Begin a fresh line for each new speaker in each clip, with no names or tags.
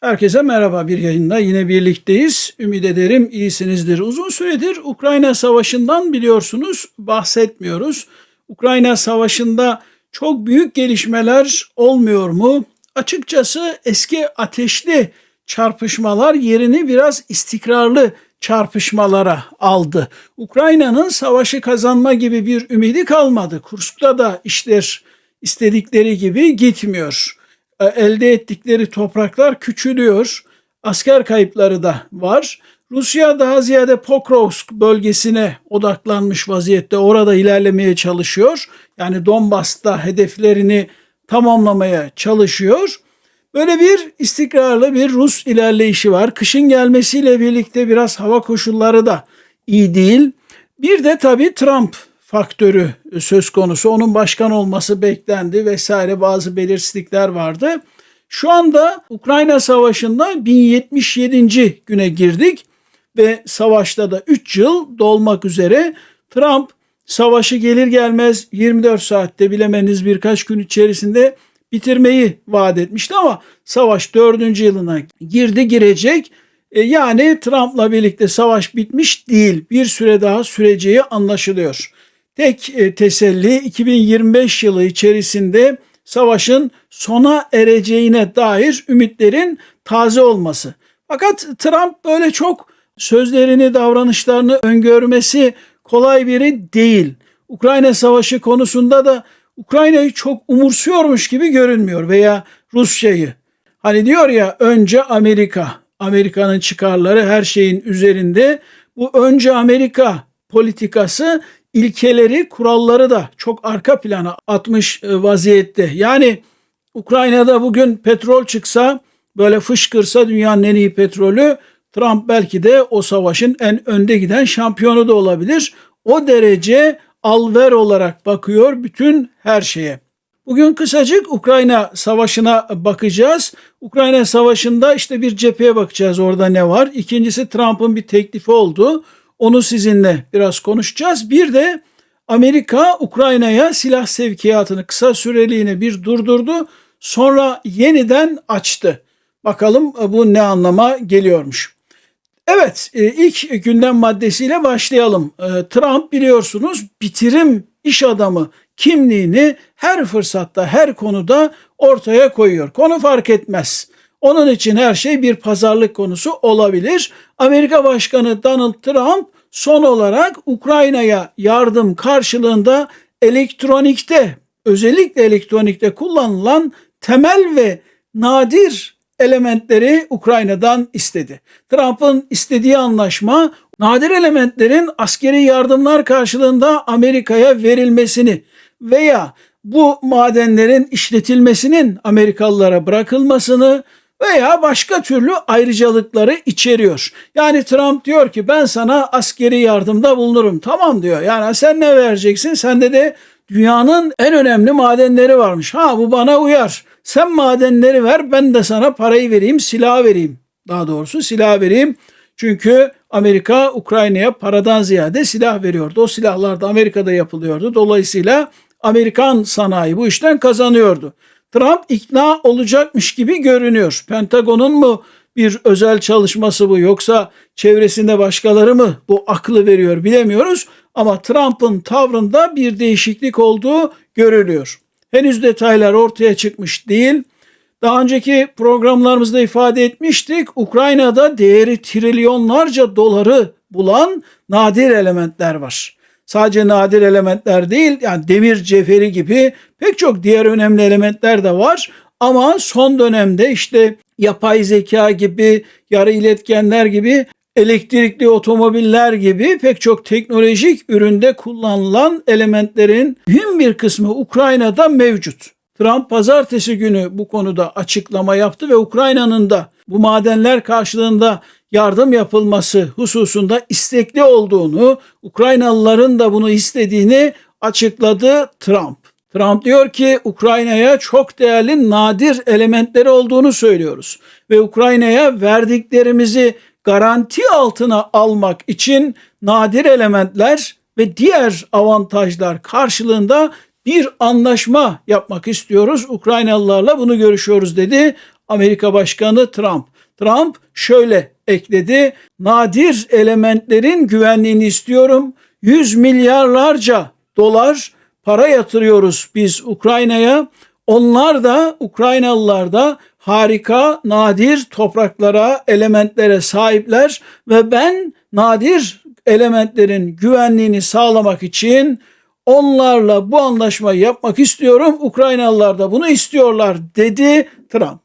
Herkese merhaba bir yayında yine birlikteyiz. Ümit ederim iyisinizdir. Uzun süredir Ukrayna Savaşı'ndan biliyorsunuz bahsetmiyoruz. Ukrayna Savaşı'nda çok büyük gelişmeler olmuyor mu? Açıkçası eski ateşli çarpışmalar yerini biraz istikrarlı çarpışmalara aldı. Ukrayna'nın savaşı kazanma gibi bir ümidi kalmadı. Kursk'ta da işler istedikleri gibi gitmiyor. E, elde ettikleri topraklar küçülüyor. Asker kayıpları da var. Rusya daha ziyade Pokrovsk bölgesine odaklanmış vaziyette. Orada ilerlemeye çalışıyor. Yani Donbas'ta hedeflerini tamamlamaya çalışıyor. Böyle bir istikrarlı bir Rus ilerleyişi var. Kışın gelmesiyle birlikte biraz hava koşulları da iyi değil. Bir de tabii Trump faktörü söz konusu. Onun başkan olması beklendi vesaire bazı belirsizlikler vardı. Şu anda Ukrayna Savaşı'nda 1077. güne girdik ve savaşta da 3 yıl dolmak üzere Trump savaşı gelir gelmez 24 saatte bilemeniz birkaç gün içerisinde bitirmeyi vaat etmişti ama savaş 4. yılına girdi girecek. E, yani Trump'la birlikte savaş bitmiş değil. Bir süre daha süreceği anlaşılıyor. Tek e, teselli 2025 yılı içerisinde savaşın sona ereceğine dair ümitlerin taze olması. Fakat Trump böyle çok sözlerini, davranışlarını öngörmesi kolay biri değil. Ukrayna Savaşı konusunda da Ukrayna'yı çok umursuyormuş gibi görünmüyor veya Rusya'yı. Hani diyor ya önce Amerika, Amerika'nın çıkarları her şeyin üzerinde. Bu önce Amerika politikası ilkeleri, kuralları da çok arka plana atmış e, vaziyette. Yani Ukrayna'da bugün petrol çıksa, böyle fışkırsa dünyanın en iyi petrolü, Trump belki de o savaşın en önde giden şampiyonu da olabilir. O derece alver olarak bakıyor bütün her şeye. Bugün kısacık Ukrayna Savaşı'na bakacağız. Ukrayna Savaşı'nda işte bir cepheye bakacağız orada ne var. İkincisi Trump'ın bir teklifi oldu. Onu sizinle biraz konuşacağız. Bir de Amerika Ukrayna'ya silah sevkiyatını kısa süreliğine bir durdurdu. Sonra yeniden açtı. Bakalım bu ne anlama geliyormuş. Evet e, ilk gündem maddesiyle başlayalım. E, Trump biliyorsunuz bitirim iş adamı kimliğini her fırsatta her konuda ortaya koyuyor. Konu fark etmez. Onun için her şey bir pazarlık konusu olabilir. Amerika Başkanı Donald Trump son olarak Ukrayna'ya yardım karşılığında elektronikte özellikle elektronikte kullanılan temel ve nadir elementleri Ukrayna'dan istedi. Trump'ın istediği anlaşma nadir elementlerin askeri yardımlar karşılığında Amerika'ya verilmesini veya bu madenlerin işletilmesinin Amerikalılara bırakılmasını veya başka türlü ayrıcalıkları içeriyor. Yani Trump diyor ki ben sana askeri yardımda bulunurum. Tamam diyor. Yani sen ne vereceksin? Sende de dünyanın en önemli madenleri varmış. Ha bu bana uyar. Sen madenleri ver ben de sana parayı vereyim, silah vereyim. Daha doğrusu silah vereyim. Çünkü Amerika Ukrayna'ya paradan ziyade silah veriyordu. O silahlar da Amerika'da yapılıyordu. Dolayısıyla Amerikan sanayi bu işten kazanıyordu. Trump ikna olacakmış gibi görünüyor. Pentagon'un mu bir özel çalışması bu yoksa çevresinde başkaları mı bu aklı veriyor bilemiyoruz. Ama Trump'ın tavrında bir değişiklik olduğu görülüyor. Henüz detaylar ortaya çıkmış değil. Daha önceki programlarımızda ifade etmiştik. Ukrayna'da değeri trilyonlarca doları bulan nadir elementler var. Sadece nadir elementler değil yani demir cevheri gibi pek çok diğer önemli elementler de var. Ama son dönemde işte yapay zeka gibi, yarı iletkenler gibi, elektrikli otomobiller gibi pek çok teknolojik üründe kullanılan elementlerin mühim bir kısmı Ukrayna'da mevcut. Trump pazartesi günü bu konuda açıklama yaptı ve Ukrayna'nın da bu madenler karşılığında yardım yapılması hususunda istekli olduğunu, Ukraynalıların da bunu istediğini açıkladı Trump. Trump diyor ki Ukrayna'ya çok değerli nadir elementleri olduğunu söylüyoruz ve Ukrayna'ya verdiklerimizi garanti altına almak için nadir elementler ve diğer avantajlar karşılığında bir anlaşma yapmak istiyoruz. Ukraynalılarla bunu görüşüyoruz dedi. Amerika Başkanı Trump. Trump şöyle ekledi. Nadir elementlerin güvenliğini istiyorum. 100 milyarlarca dolar para yatırıyoruz biz Ukrayna'ya. Onlar da Ukraynalılar da harika, nadir topraklara, elementlere sahipler ve ben nadir elementlerin güvenliğini sağlamak için onlarla bu anlaşmayı yapmak istiyorum. Ukraynalılar da bunu istiyorlar dedi Trump.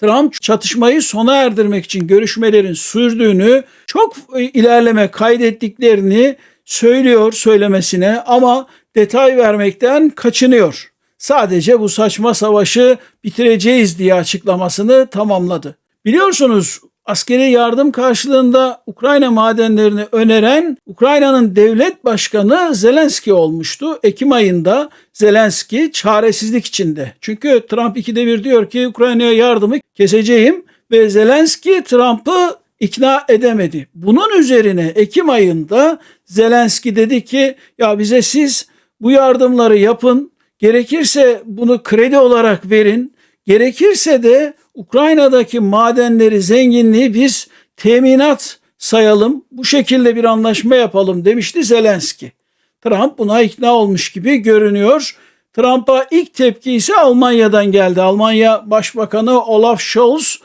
Trump çatışmayı sona erdirmek için görüşmelerin sürdüğünü, çok ilerleme kaydettiklerini söylüyor söylemesine ama detay vermekten kaçınıyor. Sadece bu saçma savaşı bitireceğiz diye açıklamasını tamamladı. Biliyorsunuz askeri yardım karşılığında Ukrayna madenlerini öneren Ukrayna'nın devlet başkanı Zelenski olmuştu. Ekim ayında Zelenski çaresizlik içinde. Çünkü Trump ikide bir diyor ki Ukrayna'ya yardımı keseceğim ve Zelenski Trump'ı ikna edemedi. Bunun üzerine Ekim ayında Zelenski dedi ki ya bize siz bu yardımları yapın gerekirse bunu kredi olarak verin gerekirse de Ukrayna'daki madenleri, zenginliği biz teminat sayalım, bu şekilde bir anlaşma yapalım demişti Zelenski. Trump buna ikna olmuş gibi görünüyor. Trump'a ilk tepki ise Almanya'dan geldi. Almanya Başbakanı Olaf Scholz,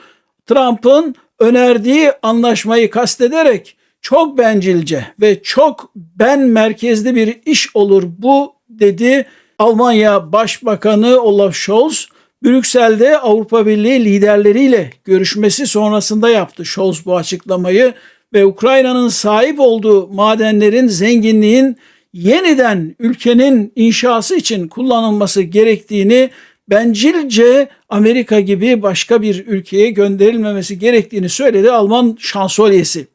Trump'ın önerdiği anlaşmayı kastederek çok bencilce ve çok ben merkezli bir iş olur bu dedi. Almanya Başbakanı Olaf Scholz Brüksel'de Avrupa Birliği liderleriyle görüşmesi sonrasında yaptı Scholz bu açıklamayı ve Ukrayna'nın sahip olduğu madenlerin, zenginliğin yeniden ülkenin inşası için kullanılması gerektiğini bencilce Amerika gibi başka bir ülkeye gönderilmemesi gerektiğini söyledi Alman şansölyesi.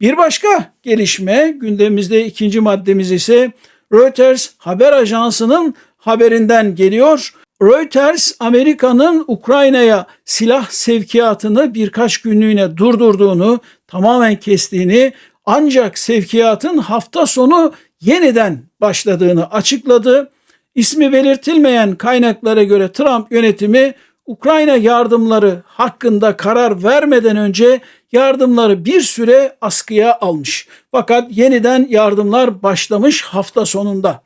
Bir başka gelişme gündemimizde ikinci maddemiz ise Reuters haber ajansının haberinden geliyor. Reuters Amerika'nın Ukrayna'ya silah sevkiyatını birkaç günlüğüne durdurduğunu, tamamen kestiğini ancak sevkiyatın hafta sonu yeniden başladığını açıkladı. İsmi belirtilmeyen kaynaklara göre Trump yönetimi Ukrayna yardımları hakkında karar vermeden önce yardımları bir süre askıya almış. Fakat yeniden yardımlar başlamış hafta sonunda.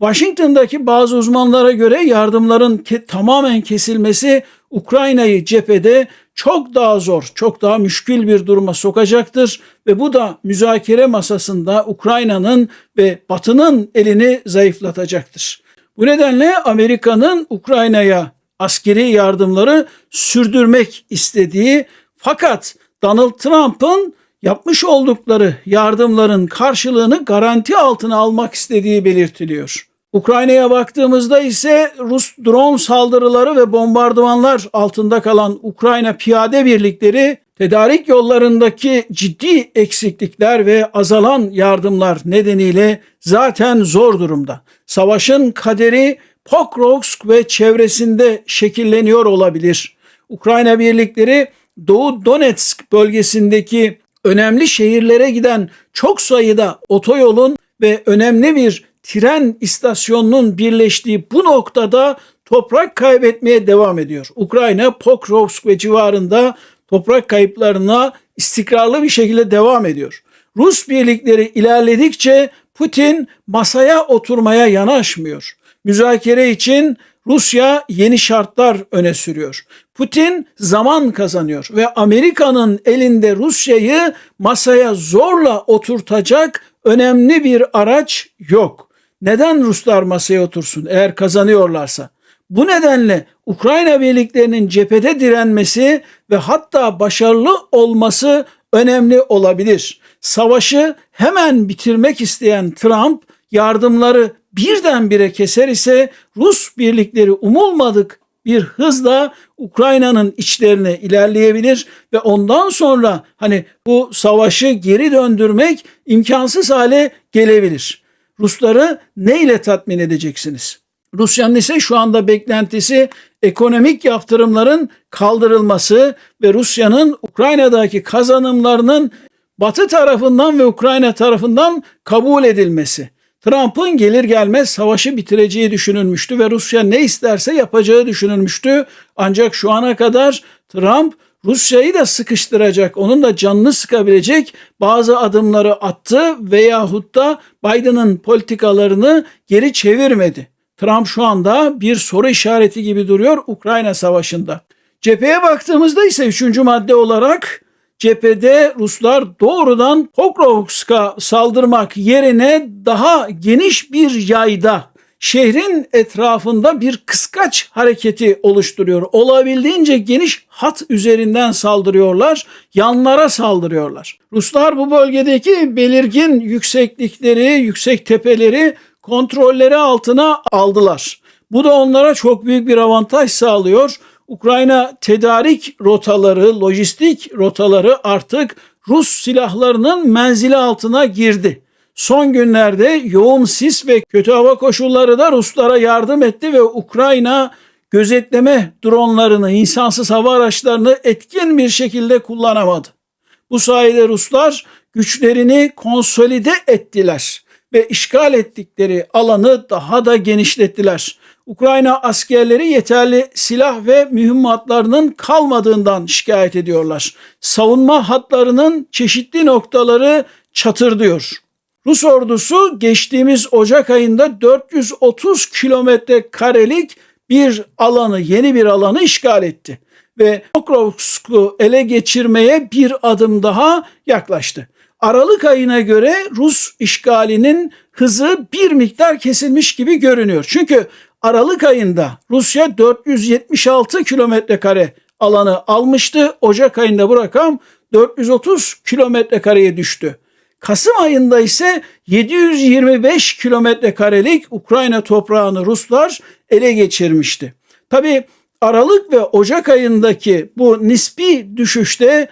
Washington'daki bazı uzmanlara göre yardımların ke- tamamen kesilmesi Ukrayna'yı cephede çok daha zor, çok daha müşkül bir duruma sokacaktır ve bu da müzakere masasında Ukrayna'nın ve Batı'nın elini zayıflatacaktır. Bu nedenle Amerika'nın Ukrayna'ya askeri yardımları sürdürmek istediği fakat Donald Trump'ın yapmış oldukları yardımların karşılığını garanti altına almak istediği belirtiliyor. Ukrayna'ya baktığımızda ise Rus drone saldırıları ve bombardımanlar altında kalan Ukrayna piyade birlikleri tedarik yollarındaki ciddi eksiklikler ve azalan yardımlar nedeniyle zaten zor durumda. Savaşın kaderi Pokrovsk ve çevresinde şekilleniyor olabilir. Ukrayna birlikleri Doğu Donetsk bölgesindeki önemli şehirlere giden çok sayıda otoyolun ve önemli bir tren istasyonunun birleştiği bu noktada toprak kaybetmeye devam ediyor. Ukrayna Pokrovsk ve civarında toprak kayıplarına istikrarlı bir şekilde devam ediyor. Rus birlikleri ilerledikçe Putin masaya oturmaya yanaşmıyor. Müzakere için Rusya yeni şartlar öne sürüyor. Putin zaman kazanıyor ve Amerika'nın elinde Rusya'yı masaya zorla oturtacak önemli bir araç yok. Neden Ruslar masaya otursun eğer kazanıyorlarsa? Bu nedenle Ukrayna birliklerinin cephede direnmesi ve hatta başarılı olması önemli olabilir. Savaşı hemen bitirmek isteyen Trump yardımları birdenbire keser ise Rus birlikleri umulmadık bir hızla Ukrayna'nın içlerine ilerleyebilir ve ondan sonra hani bu savaşı geri döndürmek imkansız hale gelebilir. Rusları ne ile tatmin edeceksiniz? Rusya'nın ise şu anda beklentisi ekonomik yaptırımların kaldırılması ve Rusya'nın Ukrayna'daki kazanımlarının Batı tarafından ve Ukrayna tarafından kabul edilmesi. Trump'ın gelir gelmez savaşı bitireceği düşünülmüştü ve Rusya ne isterse yapacağı düşünülmüştü. Ancak şu ana kadar Trump Rusya'yı da sıkıştıracak, onun da canını sıkabilecek bazı adımları attı veyahut da Biden'ın politikalarını geri çevirmedi. Trump şu anda bir soru işareti gibi duruyor Ukrayna Savaşı'nda. Cepheye baktığımızda ise üçüncü madde olarak cephede Ruslar doğrudan Pokrovsk'a saldırmak yerine daha geniş bir yayda şehrin etrafında bir kıskaç hareketi oluşturuyor. Olabildiğince geniş hat üzerinden saldırıyorlar, yanlara saldırıyorlar. Ruslar bu bölgedeki belirgin yükseklikleri, yüksek tepeleri kontrolleri altına aldılar. Bu da onlara çok büyük bir avantaj sağlıyor. Ukrayna tedarik rotaları, lojistik rotaları artık Rus silahlarının menzili altına girdi. Son günlerde yoğun sis ve kötü hava koşulları da Ruslara yardım etti ve Ukrayna gözetleme dronlarını, insansız hava araçlarını etkin bir şekilde kullanamadı. Bu sayede Ruslar güçlerini konsolide ettiler ve işgal ettikleri alanı daha da genişlettiler. Ukrayna askerleri yeterli silah ve mühimmatlarının kalmadığından şikayet ediyorlar. Savunma hatlarının çeşitli noktaları çatırdıyor. Rus ordusu geçtiğimiz Ocak ayında 430 kilometre karelik bir alanı, yeni bir alanı işgal etti ve Pokrovsk'u ele geçirmeye bir adım daha yaklaştı. Aralık ayına göre Rus işgalinin hızı bir miktar kesilmiş gibi görünüyor. Çünkü Aralık ayında Rusya 476 kilometre kare alanı almıştı. Ocak ayında bu rakam 430 kilometre kareye düştü. Kasım ayında ise 725 kilometre karelik Ukrayna toprağını Ruslar ele geçirmişti. Tabi Aralık ve Ocak ayındaki bu nispi düşüşte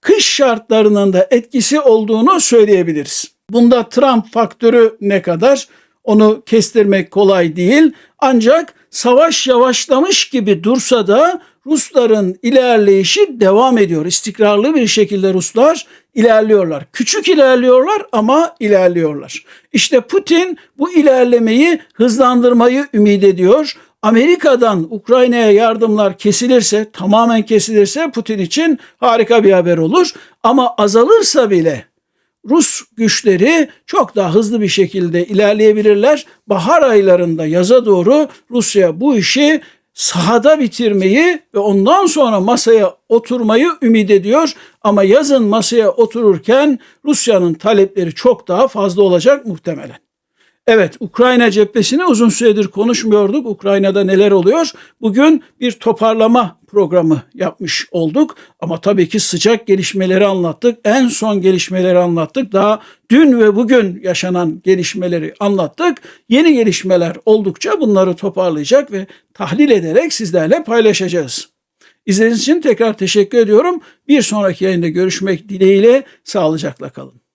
kış şartlarının da etkisi olduğunu söyleyebiliriz. Bunda Trump faktörü ne kadar onu kestirmek kolay değil. Ancak savaş yavaşlamış gibi dursa da Rusların ilerleyişi devam ediyor. İstikrarlı bir şekilde Ruslar ilerliyorlar. Küçük ilerliyorlar ama ilerliyorlar. İşte Putin bu ilerlemeyi hızlandırmayı ümit ediyor. Amerika'dan Ukrayna'ya yardımlar kesilirse, tamamen kesilirse Putin için harika bir haber olur. Ama azalırsa bile Rus güçleri çok daha hızlı bir şekilde ilerleyebilirler. Bahar aylarında yaza doğru Rusya bu işi sahada bitirmeyi ve ondan sonra masaya oturmayı ümit ediyor. Ama yazın masaya otururken Rusya'nın talepleri çok daha fazla olacak muhtemelen. Evet, Ukrayna cephesini uzun süredir konuşmuyorduk. Ukrayna'da neler oluyor? Bugün bir toparlama programı yapmış olduk. Ama tabii ki sıcak gelişmeleri anlattık. En son gelişmeleri anlattık. Daha dün ve bugün yaşanan gelişmeleri anlattık. Yeni gelişmeler oldukça bunları toparlayacak ve tahlil ederek sizlerle paylaşacağız. İzlediğiniz için tekrar teşekkür ediyorum. Bir sonraki yayında görüşmek dileğiyle sağlıcakla kalın.